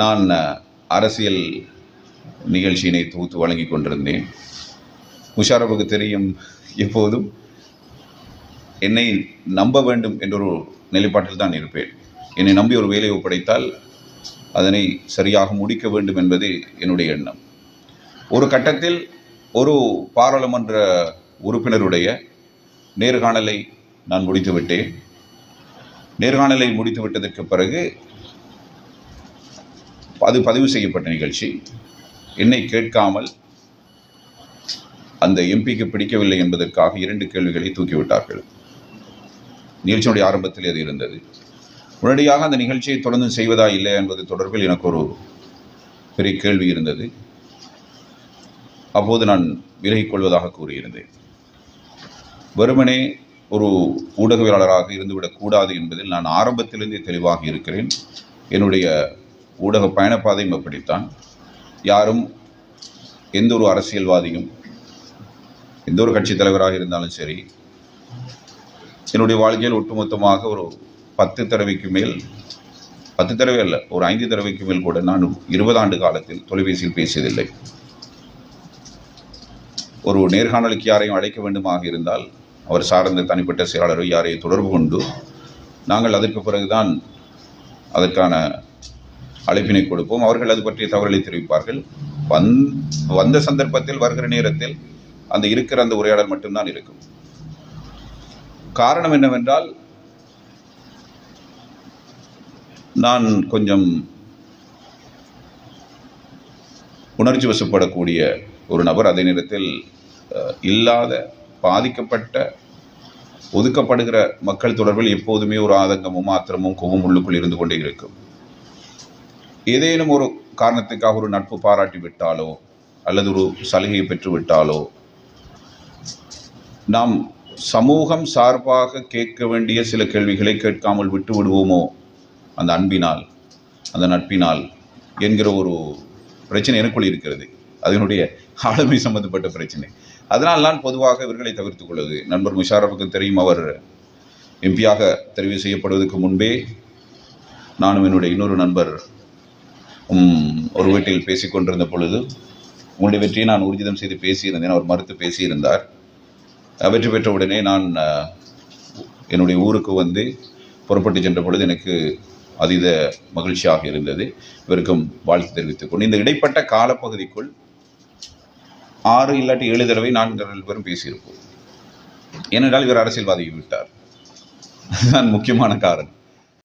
நான் அரசியல் நிகழ்ச்சியினை தொகுத்து வழங்கி கொண்டிருந்தேன். முஷாரஃபுக்கு தெரியும் எப்போதும் என்னை நம்ப வேண்டும் என்றொரு நிலைப்பாட்டில் தான் இருப்பேன். என்னை நம்பி ஒரு வேலையை ஒப்படைத்தால் அதனை சரியாக முடிக்க வேண்டும் என்பது என்னுடைய எண்ணம். ஒரு கட்டத்தில் ஒரு பாராளுமன்ற உறுப்பினருடைய நேர்காணலை நான் முடித்துவிட்டேன். நேர்காணலை முடித்துவிட்டதற்கு பிறகு அது பதிவு செய்யப்பட்ட நிகழ்ச்சி. என்னை கேட்காமல் அந்த எம்பிக்கு பிடிக்கவில்லை என்பதற்காக இரண்டு கேள்விகளை தூக்கிவிட்டார்கள். நிகழ்ச்சியுடைய ஆரம்பத்தில் அது இருந்தது. உடனடியாக அந்த நிகழ்ச்சியை தொடர்ந்து செய்வதா இல்லை என்பது தொடர்பில் எனக்கு ஒரு பெரிய கேள்வி இருந்தது. அப்போது நான் விலகிக் கொள்வதாக கூறியிருந்தேன். வெறுமனே ஒரு ஊடகவியலாளராக இருந்துவிடக்கூடாது என்பதில் நான் ஆரம்பத்திலிருந்தே தெளிவாக இருக்கிறேன். என்னுடைய ஊடக பயணப்பாதையும் அப்படித்தான் யாரும் எந்த ஒரு அரசியல்வாதியும் எந்த ஒரு கட்சி தலைவராக இருந்தாலும் சரி என்னுடைய வாழ்க்கையில் ஒட்டுமொத்தமாக ஒரு பத்து தடவைக்கு மேல் பத்து தடவை அல்ல ஒரு ஐந்து தடவைக்கு மேல் கூட நான் இருபது ஆண்டு காலத்தில் தொலைபேசியில் பேசியதில்லை. ஒரு நேர்காணலுக்கு யாரையும் அழைக்க வேண்டுமாக இருந்தால் அவர் சார்ந்த தனிப்பட்ட செயலாளரை யாரையும் தொடர்பு கொண்டு நாங்கள் அதற்கு பிறகுதான் அதற்கான அழைப்பினை கொடுப்போம். அவர்கள் அது பற்றிய தகவல்களை தெரிவிப்பார்கள். வந் வந்த சந்தர்ப்பத்தில் வருகிற நேரத்தில் அந்த இருக்கிற அந்த உரையாடல் மட்டும்தான் இருக்கும். காரணம் என்னவென்றால் நான் கொஞ்சம் உணர்ச்சி வசப்படக்கூடிய ஒரு நபர். அதே நேரத்தில் இல்லாத பாதிக்கப்பட்ட ஒதுக்கப்படுகிற மக்கள் தொடர்பில் எப்போதுமே ஒரு ஆதங்கமும் ஆத்திரமும் கோபம் உள்ளுக்குள் இருந்து கொண்டே இருக்கும். ஏதேனும் ஒரு காரணத்துக்காக ஒரு நட்பு பாராட்டி விட்டாலோ அல்லது ஒரு சலுகையை பெற்று விட்டாலோ நாம் சமூகம் சார்பாக கேட்க வேண்டிய சில கேள்விகளை கேட்காமல் விட்டு விடுவோமோ? அந்த அன்பினால் அந்த நட்பினால் என்கிற ஒரு பிரச்சனை எனக்குள் இருக்கிறது. அதனுடைய ஆளுமை சம்பந்தப்பட்ட பிரச்சனை. அதனால் நான் பொதுவாக இவர்களை தவிர்த்துக் கொள்வது. நண்பர் முஷாரஃபுக்கு தெரியும் அவர் எம்பியாக தெரிவு செய்யப்படுவதற்கு முன்பே நானும் என்னுடைய இன்னொரு நண்பர் ஒரு வீட்டில் பேசிக் கொண்டிருந்த பொழுது உங்களுடைய வெற்றியை நான் ஊர்ஜிதம் செய்து பேசியிருந்தேன். அவர் மறுத்து பேசியிருந்தார். வெற்றி பெற்ற உடனே நான் என்னுடைய ஊருக்கு வந்து புறப்பட்டு சென்ற பொழுது எனக்கு அதீத மகிழ்ச்சியாக இருந்தது. இவருக்கும் வாழ்த்து தெரிவித்துக் கொண்டு இந்த இடைப்பட்ட காலப்பகுதிக்குள் ஆறு இல்லாட்டி ஏழு தடவை நான்கு பேரும் பேசியிருப்போம். ஏனென்றால் இவர் அரசியல்வாதியை விட்டார். அதுதான் முக்கியமான காரணம்.